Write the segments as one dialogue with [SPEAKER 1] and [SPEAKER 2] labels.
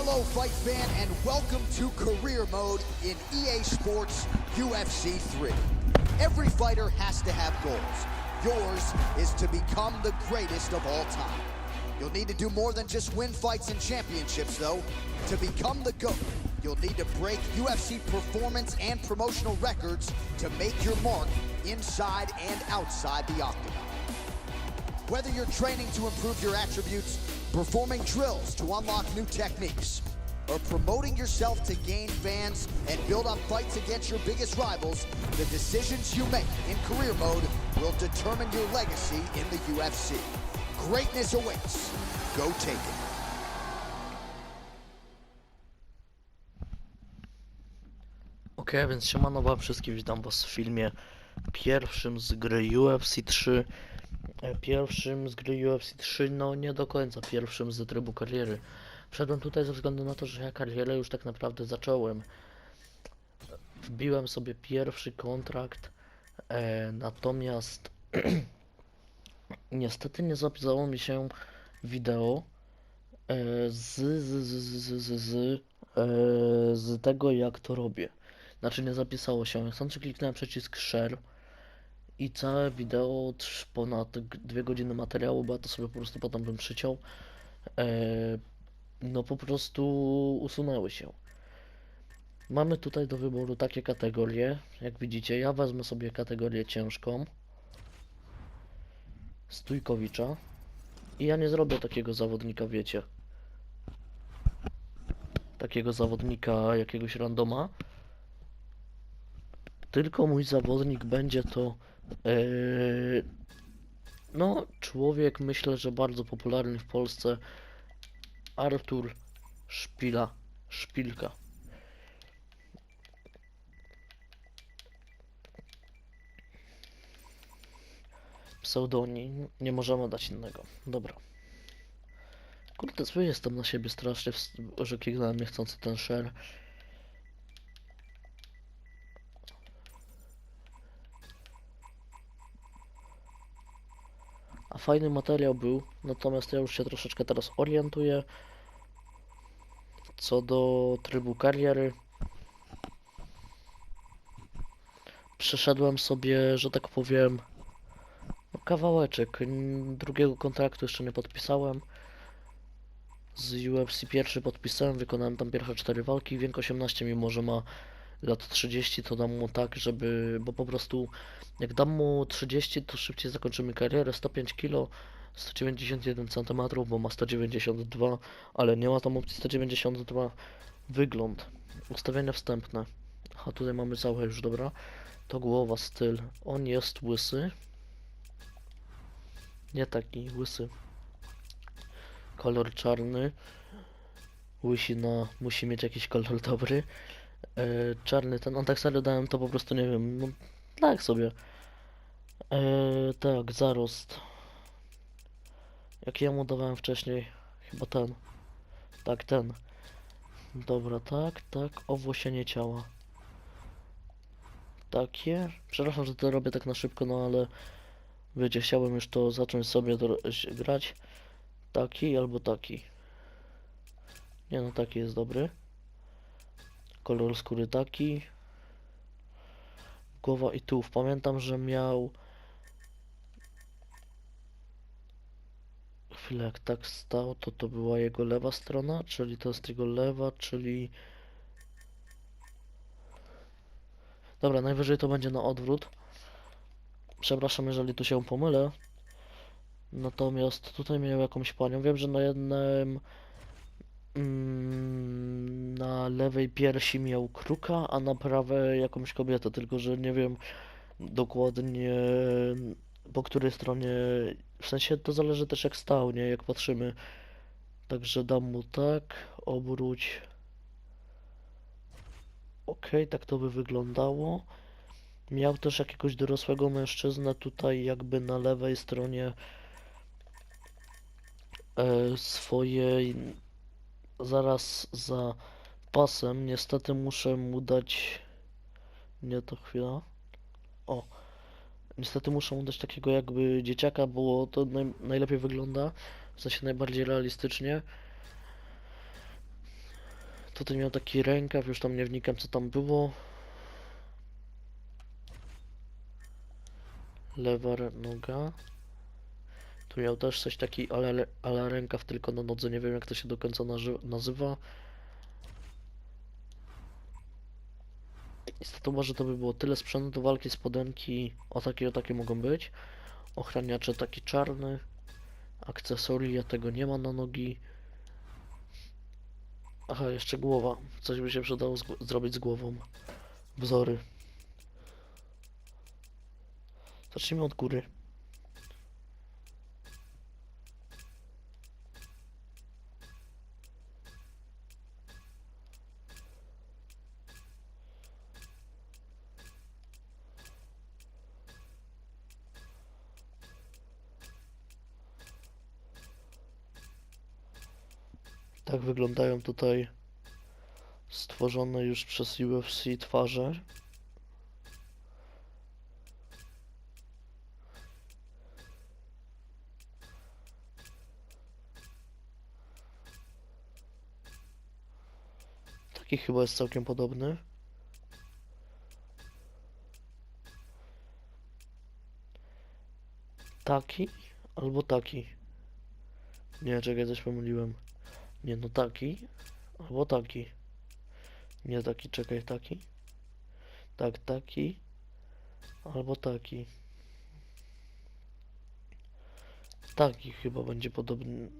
[SPEAKER 1] Hello, fight fan, and welcome to Career Mode in EA Sports UFC 3. Every fighter has to have goals. Yours is to become the greatest of all time. You'll need to do more than just win fights and championships, though. To become the GOAT, you'll need to break UFC performance and promotional records to make your mark inside and outside the octagon. Whether you're training to improve your attributes, performing drills to unlock new techniques, or promoting yourself to gain fans and build up fights against your biggest rivals, the decisions you make in career mode will determine your legacy in the UFC. Greatness awaits. Go take it.
[SPEAKER 2] Ok, więc siemano wam wszystkim, witam was w filmie pierwszym z gry UFC 3 e, Pierwszym z gry UFC 3, no nie do końca pierwszym z trybu kariery Wszedłem tutaj ze względu na to, że ja karierę już tak naprawdę zacząłem Wbiłem sobie pierwszy kontrakt, e, natomiast niestety nie zapisało mi się wideo e, z, z, z, z, z, e, z tego jak to robię znaczy nie zapisało się. Chcąc kliknąłem przycisk share i całe wideo ponad dwie godziny materiału, bo ja to sobie po prostu potem bym przyciął. E, no po prostu usunęły się. Mamy tutaj do wyboru takie kategorie. Jak widzicie, ja wezmę sobie kategorię ciężką. Stójkowicza. I ja nie zrobię takiego zawodnika, wiecie. Takiego zawodnika, jakiegoś randoma tylko mój zawodnik będzie to yy, no człowiek myślę, że bardzo popularny w Polsce Artur Szpila Szpilka. Pseudonim nie możemy dać innego. Dobra. Kurde zły jestem na siebie strasznie że kliknąłem niechcący ten share fajny materiał był, natomiast ja już się troszeczkę teraz orientuję. Co do trybu kariery. Przeszedłem sobie, że tak powiem, no kawałeczek. Drugiego kontraktu jeszcze nie podpisałem. Z UFC pierwszy podpisałem, wykonałem tam pierwsze cztery walki. Wiek 18, mimo że ma lat 30, to dam mu tak, żeby, bo po prostu jak dam mu 30, to szybciej zakończymy karierę. 105 kg, 191 cm, bo ma 192, ale nie ma tam opcji 192. Wygląd, ustawienia wstępne. A tutaj mamy całe już, dobra. To głowa, styl. On jest łysy. Nie taki łysy. Kolor czarny. Łysina musi mieć jakiś kolor dobry. E, czarny ten, on tak serio dałem to po prostu nie wiem, no tak sobie. E, tak, zarost. Jaki ja mu dawałem wcześniej? Chyba ten. Tak, ten. Dobra, tak, tak, owłosienie ciała. Takie. Przepraszam, że to robię tak na szybko, no ale wiecie, chciałbym już to zacząć sobie grać. Taki albo taki. Nie no, taki jest dobry. Kolor skóry taki. Głowa i tułów. Pamiętam, że miał. Chwilę, jak tak stał, to to była jego lewa strona, czyli to jest jego lewa, czyli. Dobra, najwyżej to będzie na odwrót. Przepraszam, jeżeli tu się pomylę. Natomiast tutaj miał jakąś panią. Wiem, że na jednym mm, na lewej piersi miał kruka, a na prawej jakąś kobietę, tylko że nie wiem dokładnie po której stronie, w sensie to zależy też jak stał, nie, jak patrzymy. Także dam mu tak, obróć. Okej, tak to by wyglądało. Miał też jakiegoś dorosłego mężczyznę tutaj jakby na lewej stronie e, swojej zaraz za pasem. Niestety muszę mu dać. Nie to chwila. O. Niestety muszę mu dać takiego jakby dzieciaka, bo to naj, najlepiej wygląda. W sensie najbardziej realistycznie. Tutaj miał taki rękaw, już tam nie wnikam co tam było. Lewa noga. Tu miał też coś taki, ale, ale rękaw tylko na nodze, nie wiem jak to się do końca nazywa. Niestety może to by było tyle sprzętu do walki, spodenki, o takie o takie mogą być. Ochraniacze taki czarny. Akcesoria tego nie ma na nogi. Aha, jeszcze głowa. Coś by się przydało zrobić z głową. Wzory. Zacznijmy od góry. Tak wyglądają tutaj stworzone już przez UFC twarze. Taki chyba jest całkiem podobny. Taki albo taki. Nie, czekaj, coś pomyliłem. Nie, no taki albo taki. Nie taki, czekaj, taki. Tak, taki. Albo taki. Taki chyba będzie podobny.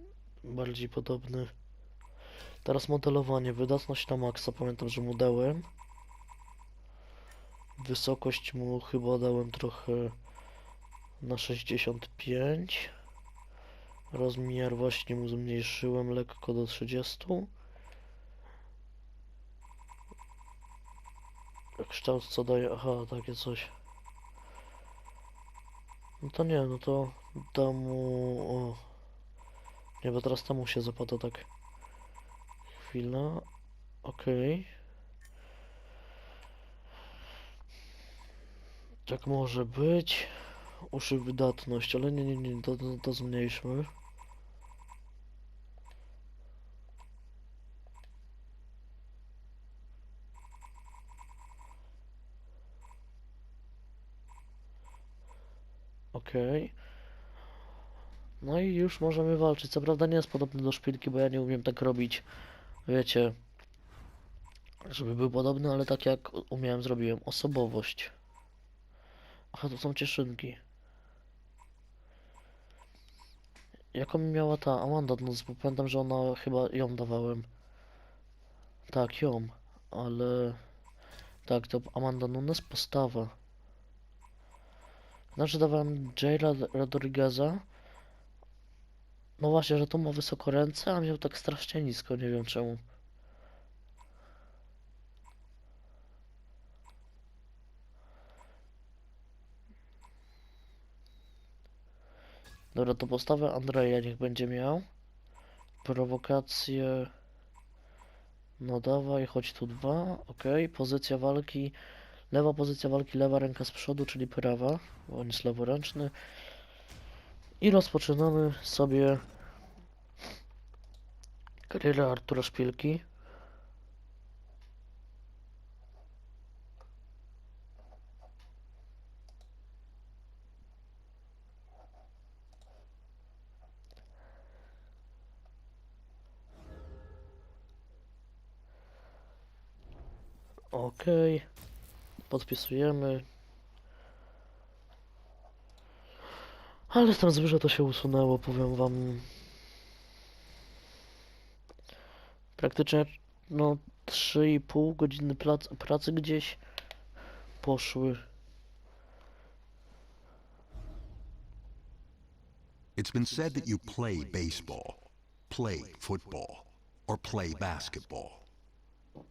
[SPEAKER 2] Bardziej podobny. Teraz modelowanie. Wydatność na maksa. Pamiętam, że mu dałem. Wysokość mu chyba dałem trochę na 65. Rozmiar właśnie mu zmniejszyłem lekko do 30. Kształt co daje? Aha, takie coś. No to nie, no to dam mu... O. Nie, bo teraz temu się zapada tak. Chwila. Okej. Tak może być. Uszy wydatność, ale nie, nie, nie, to, to, to zmniejszmy. Okej. No i już możemy walczyć. Co prawda nie jest podobny do szpilki, bo ja nie umiem tak robić. Wiecie. Żeby był podobny, ale tak jak umiałem, zrobiłem. Osobowość. Aha, to są cieszynki. Jaką miała ta Amanda? No, bo pamiętam, że ona chyba ją dawałem. Tak, ją. Ale... Tak, to Amanda Nunes postawa. Znaczy dawałem Jaila Rodrigueza. No właśnie, że to ma wysoko ręce, a miał tak strasznie nisko, nie wiem czemu. Dobra, to postawę Andrzeja niech będzie miał. Prowokację. No dawaj, chodź tu dwa. Ok, pozycja walki. Lewa pozycja walki, lewa ręka z przodu, czyli prawa, bo on jest leworęczny. I rozpoczynamy sobie karierę Artura Szpilki. Okej. Podpisujemy. Ale tam zbyże to się usunęło, powiem wam. Praktycznie no 3,5 godziny plac, pracy gdzieś poszły.
[SPEAKER 3] It's been said that you play baseball, play football, or play basketball.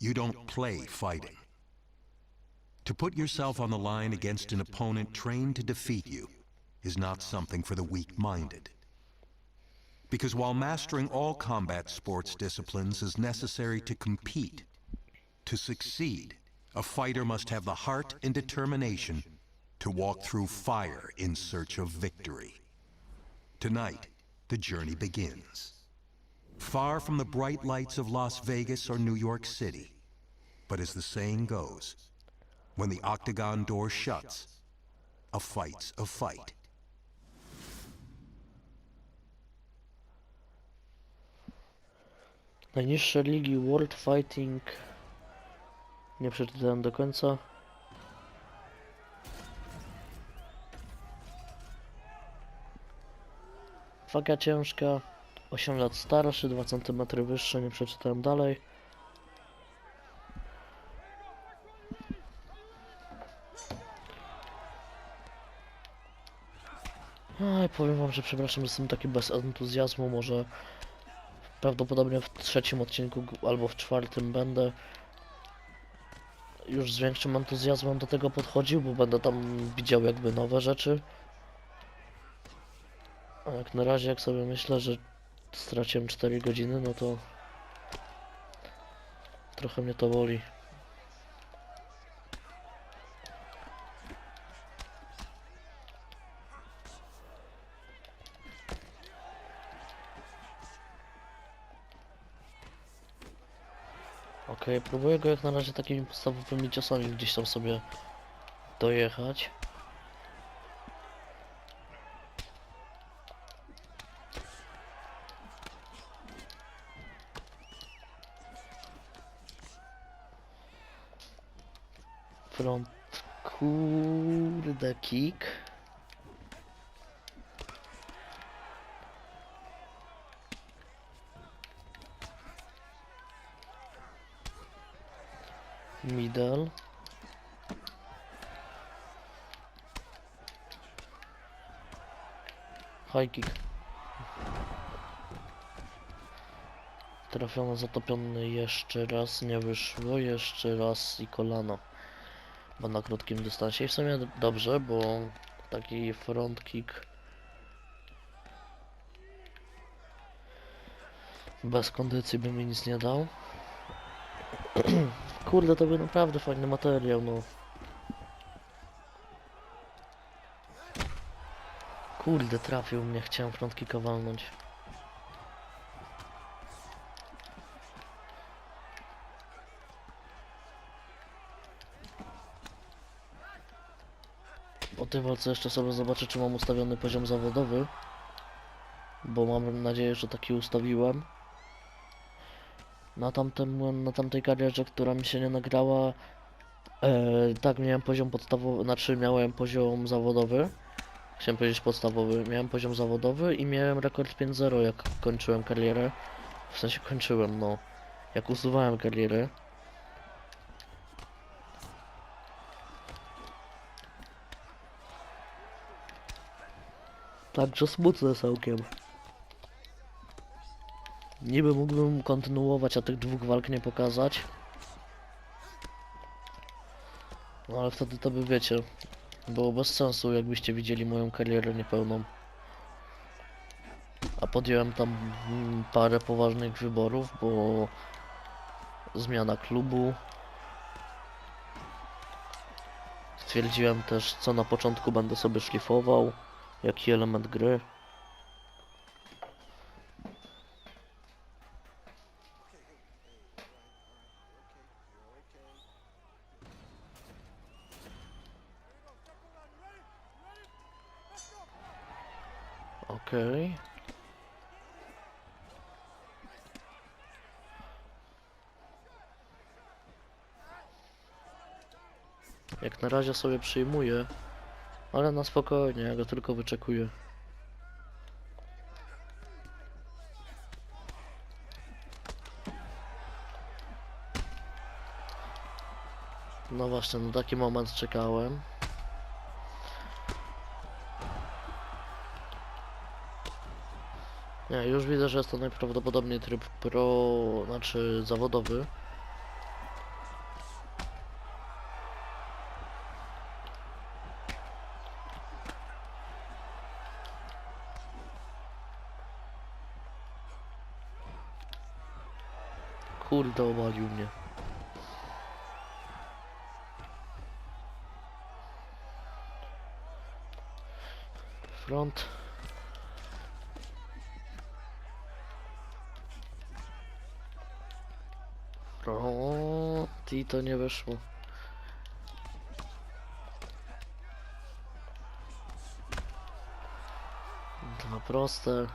[SPEAKER 3] You don't play fighting. To put yourself on the line against an opponent trained to defeat you is not something for the weak minded. Because while mastering all combat sports disciplines is necessary to compete, to succeed, a fighter must have the heart and determination to walk through fire in search of victory. Tonight, the journey begins. Far from the bright lights of Las Vegas or New York City. But as the saying goes, when the octagon door shuts, a fight's a fight.
[SPEAKER 2] Najniższe ligi World Fighting. Nie przeczytałem do końca. Waga ciężka. 8 lat starszy, 2 cm wyższy, nie przeczytałem dalej. Powiem wam, że przepraszam, że jestem taki bez entuzjazmu, może Prawdopodobnie w trzecim odcinku albo w czwartym będę już z większym entuzjazmem do tego podchodził, bo będę tam widział jakby nowe rzeczy. A jak na razie, jak sobie myślę, że straciłem 4 godziny, no to trochę mnie to boli. Okej, próbuję go jak na razie takimi podstawowymi ciosami gdzieś tam sobie dojechać. Front kurde kick. Middle. High kick. Trafiono zatopiony jeszcze raz, nie wyszło, jeszcze raz i kolano. Bo na krótkim dystansie. I w sumie dobrze, bo taki front kick bez kondycji by mi nic nie dał. Kurde, to był naprawdę fajny materiał, no. Kurde, trafił mnie, chciałem frontkicka walnąć. Po tej walce jeszcze sobie zobaczę, czy mam ustawiony poziom zawodowy. Bo mam nadzieję, że taki ustawiłem. Na tamtym, na tamtej karierze, która mi się nie nagrała, e, tak miałem poziom podstawowy, znaczy miałem poziom zawodowy. Chciałem powiedzieć podstawowy. Miałem poziom zawodowy i miałem rekord 5-0 jak kończyłem karierę. W sensie kończyłem, no. Jak usuwałem karierę. Także smutne całkiem. Niby mógłbym kontynuować, a tych dwóch walk nie pokazać. No ale wtedy to by wiecie, było bez sensu, jakbyście widzieli moją karierę niepełną. A podjąłem tam mm, parę poważnych wyborów, bo zmiana klubu. Stwierdziłem też, co na początku będę sobie szlifował, jaki element gry. Okej. Jak na razie sobie przyjmuję, ale na spokojnie, ja go tylko wyczekuję. No właśnie, na taki moment czekałem. Nie, już widzę, że jest to najprawdopodobniej tryb pro, znaczy zawodowy. Kurde, obalił mnie. Front. O, i to nie wyszło. Dwa proste.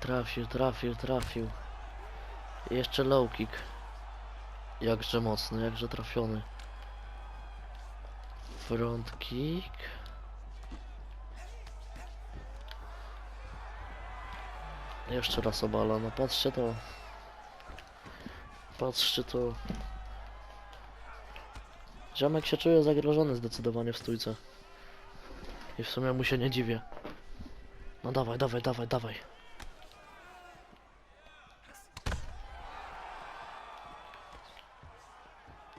[SPEAKER 2] Trafił, trafił, trafił. I Jeszcze low kick. Jakże mocny, jakże trafiony. Front kick. Jeszcze raz obala, no patrzcie to. Patrzcie to. Ziomek się czuje zagrożony zdecydowanie w stójce. I w sumie mu się nie dziwię. No dawaj, dawaj, dawaj, dawaj.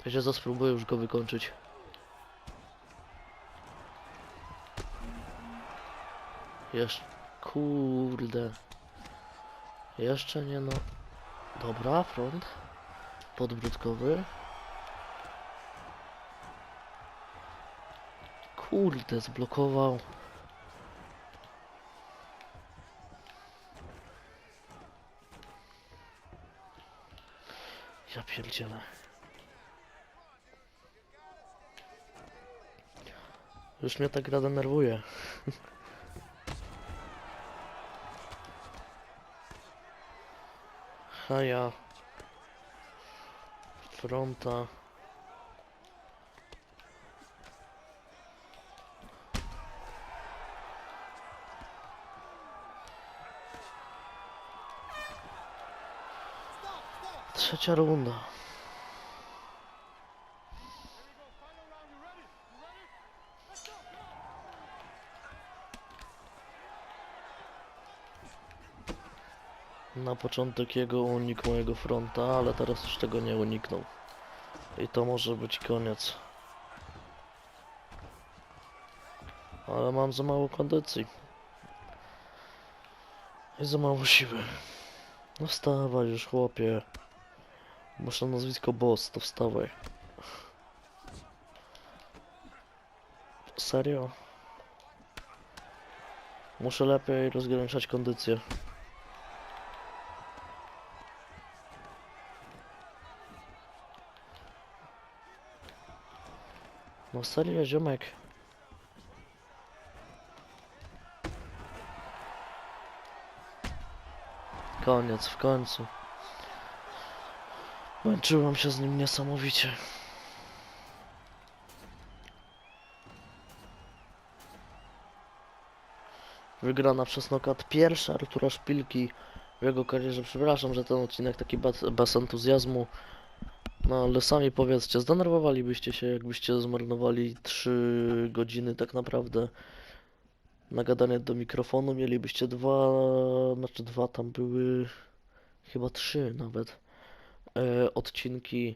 [SPEAKER 2] Ja się spróbuję już go wykończyć. Jeszcze... Kurde. Jeszcze nie no. Dobra, front. Podbródkowy. Kurde, zblokował. Ja pierdzielę. Już mnie ta gra denerwuje. Haja. Fronta. Trzecia runda. Na początek jego unikł mojego fronta, ale teraz już tego nie uniknął. I to może być koniec. Ale mam za mało kondycji. I za mało siły. No wstawaj już chłopie. Muszę nazwisko boss, to wstawaj. Serio? Muszę lepiej rozgraniczać kondycję. No serio, ziomek. Koniec, w końcu. Męczyłem się z nim niesamowicie. Wygrana przez knockout pierwsza Artura Szpilki w jego karierze. Przepraszam, że ten odcinek taki bez entuzjazmu. No ale sami powiedzcie, zdenerwowalibyście się, jakbyście zmarnowali 3 godziny tak naprawdę na gadanie do mikrofonu. Mielibyście dwa, znaczy dwa tam były, chyba trzy nawet e, odcinki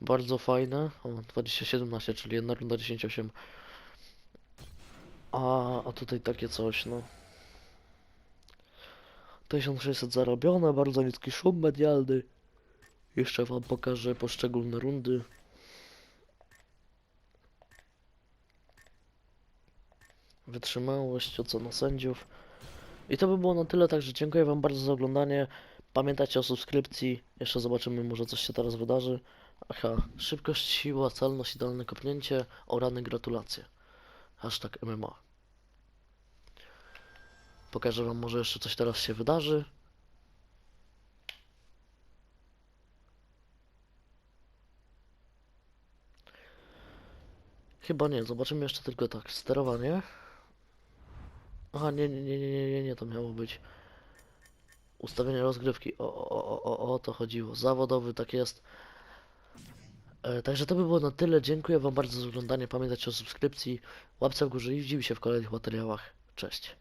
[SPEAKER 2] bardzo fajne. O, 2017, czyli jedna runda 10-8. A, a tutaj takie coś, no. 1600 zarobione, bardzo niski szum medialny. Jeszcze wam pokażę poszczególne rundy. Wytrzymałość, ocena sędziów. I to by było na tyle, także dziękuję wam bardzo za oglądanie. Pamiętajcie o subskrypcji. Jeszcze zobaczymy, może coś się teraz wydarzy. Aha, szybkość, siła, celność, idealne kopnięcie, o rany gratulacje. Hashtag MMA. Pokażę wam, może jeszcze coś teraz się wydarzy. Chyba nie, zobaczymy jeszcze tylko tak. Sterowanie. Aha, nie, nie, nie, nie, nie, nie, to miało być. Ustawienie rozgrywki. O, o, o, o, o to chodziło. Zawodowy, tak jest. E, także to by było na tyle. Dziękuję Wam bardzo za oglądanie. Pamiętajcie o subskrypcji, łapce w górze i widzimy się w kolejnych materiałach. Cześć.